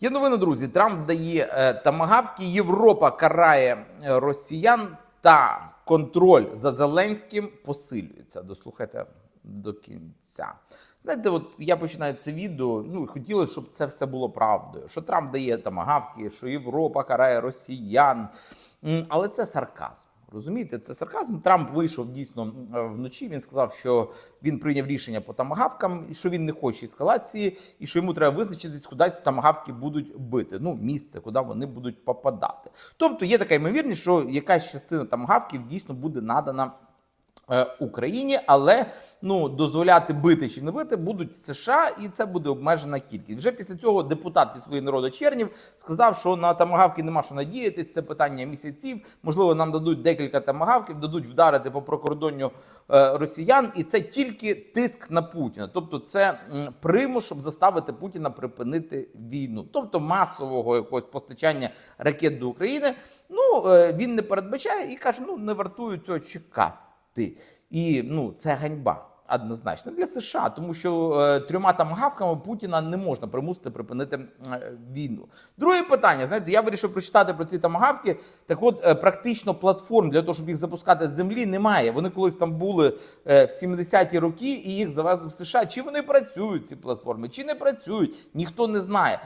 Є новина, друзі. Трамп дає е, тамагавки. Європа карає е, росіян та контроль за Зеленським посилюється. Дослухайте до кінця. Знаєте, от я починаю це відео. Ну хотілося, щоб це все було правдою. Що Трамп дає тамагавки, що Європа карає росіян. Але це сарказм. Розумієте, це сарказм. Трамп вийшов дійсно вночі. Він сказав, що він прийняв рішення по тамагавкам, і що він не хоче ескалації, і що йому треба визначитись, куди ці тамагавки будуть бити. Ну, місце, куди вони будуть попадати. Тобто є така ймовірність, що якась частина тамагавків дійсно буде надана. Е, Україні, але ну дозволяти бити чи не бити будуть США, і це буде обмежена кількість. Вже після цього депутат від «Слуги народу Чернів сказав, що на тамагавки нема що надіятись. Це питання місяців. Можливо, нам дадуть декілька тамагавків, дадуть вдарити по прикордонню е, росіян, і це тільки тиск на Путіна. Тобто, це примус, щоб заставити Путіна припинити війну, тобто масового якогось постачання ракет до України. Ну е, він не передбачає і каже: ну не вартує цього чекати. І ну це ганьба. Однозначно для США, тому що е, трьома там гавками Путіна не можна примусити припинити е, війну. Друге питання: знаєте, я вирішив прочитати про ці тамагавки. Так, от е, практично платформ для того, щоб їх запускати з землі, немає. Вони колись там були е, в 70-ті роки, і їх завезли в США. Чи вони працюють ці платформи, чи не працюють, ніхто не знає.